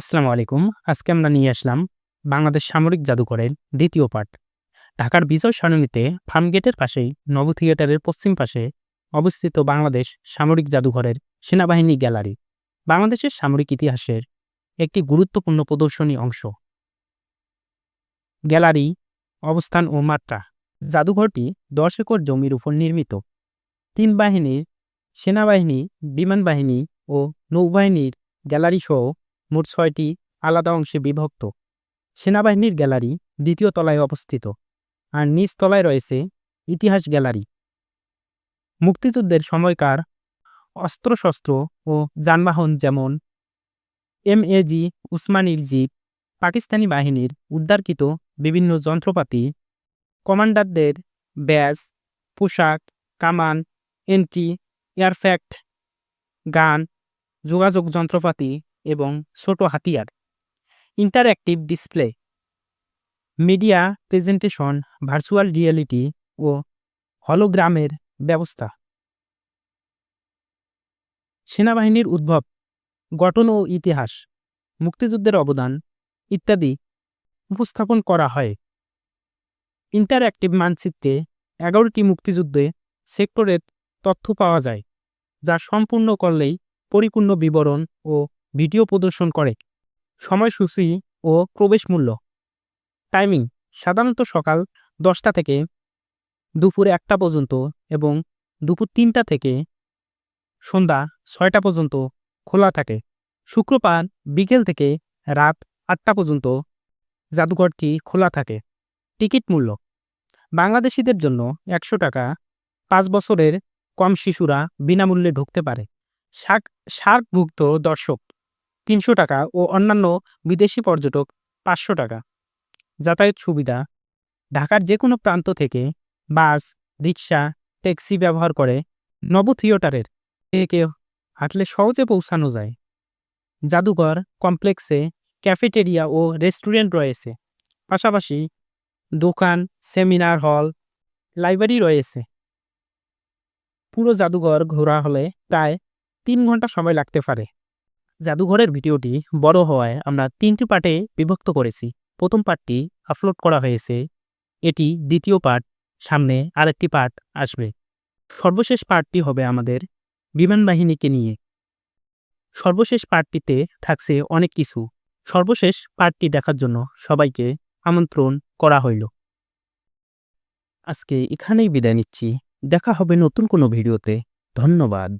আসসালামু আলাইকুম। আজকে আমরা নিয়ে আসলাম বাংলাদেশ সামরিক জাদুঘরের দ্বিতীয় পার্ট ঢাকার বিজয় সরণিতে ফার্মগেটের পাশেই নব থিয়েটারের পশ্চিম পাশে অবস্থিত বাংলাদেশ সামরিক জাদুঘরের সেনাবাহিনী গ্যালারি। বাংলাদেশের সামরিক ইতিহাসের একটি গুরুত্বপূর্ণ প্রদর্শনী অংশ। গ্যালারি, অবস্থান ও মাত্রা। জাদুঘরটি দশ একর জমির উপর নির্মিত। তিন বাহিনীর সেনাবাহিনী, বিমান বাহিনী ও নৌবাহিনীর গ্যালারি সহ মোট ছয়টি আলাদা অংশে বিভক্ত। সেনাবাহিনীর গ্যালারি দ্বিতীয় তলায় অবস্থিত, আর নিচ তলায় রয়েছে ইতিহাস গ্যালারি। মুক্তিযুদ্ধের সময়কার অস্ত্রশস্ত্র ও যানবাহন যেমন এম এ জি, উসমানির জিপ, পাকিস্তানি বাহিনীর উদ্ধারকৃত বিভিন্ন যন্ত্রপাতি, কমান্ডারদের ব্যাজ, পোশাক, কামান, এন্ট্রি, এয়ারফ্যাক্ট, গান, যোগাযোগ যন্ত্রপাতি এবং ছোট হাতিয়ার। Interactive display. Media presentation, virtual reality ও হলোগ্রামের ব্যবস্থা। সেনাবাহিনীর উদ্ভব, গঠন ও ইতিহাস, মুক্তিযুদ্ধের অবদান ইত্যাদি উপস্থাপন করা হয়। ইন্টারঅ্যাক্টিভ মানচিত্রে এগারোটি মুক্তিযুদ্ধে সেক্টরের তথ্য পাওয়া যায়, যা সম্পূর্ণ করলেই পরিপূর্ণ বিবরণ ও ভিডিও প্রদর্শন করে। সময়সূচি ও প্রবেশ মূল্য। টাইমিং, সাধারণত সকাল দশটা থেকে দুপুর একটা পর্যন্ত এবং দুপুর তিনটা থেকে সন্ধ্যা ছয়টা পর্যন্ত খোলা থাকে। শুক্রবার বিকেল থেকে রাত আটটা পর্যন্ত জাদুঘরটি খোলা থাকে। টিকিট মূল্য। বাংলাদেশিদের জন্য একশো টাকা। পাঁচ বছরের কম শিশুরা বিনামূল্যে ঢুকতে পারে। শাক সার্কভুক্ত দর্শক। তিনশো টাকা ও অন্যান্য বিদেশি পর্যটক পাঁচশো টাকা। যাতায়াত সুবিধা, ঢাকার যে কোনো প্রান্ত থেকে বাস, রিক্সা, ট্যাক্সি ব্যবহার করে নব থিয়েটারের থেকে হাঁটলে সহজে পৌঁছানো যায়। জাদুঘর কমপ্লেক্সে ক্যাফেটেরিয়া ও রেস্টুরেন্ট রয়েছে। পাশাপাশি দোকান, সেমিনার হল, লাইব্রেরি রয়েছে। পুরো জাদুঘর ঘোরা হলে প্রায় তিন ঘণ্টা সময় লাগতে পারে। জাদুঘরের ভিডিওটি বড় হওয়ায় আমরা তিনটি পার্টে বিভক্ত করেছি। প্রথম পার্টটি আপলোড করা হয়েছে। এটি দ্বিতীয় পার্ট। সামনে আরেকটি পার্ট আসবে। সর্বশেষ পার্টটি হবে আমাদের বিমান বাহিনীকে নিয়ে। সর্বশেষ পার্টটিতে থাকছে অনেক কিছু। সর্বশেষ পার্টটি দেখার জন্য সবাইকে আমন্ত্রণ করা হইল। আজকে এখানেই বিদায় নিচ্ছি। দেখা হবে নতুন কোনো ভিডিওতে। ধন্যবাদ।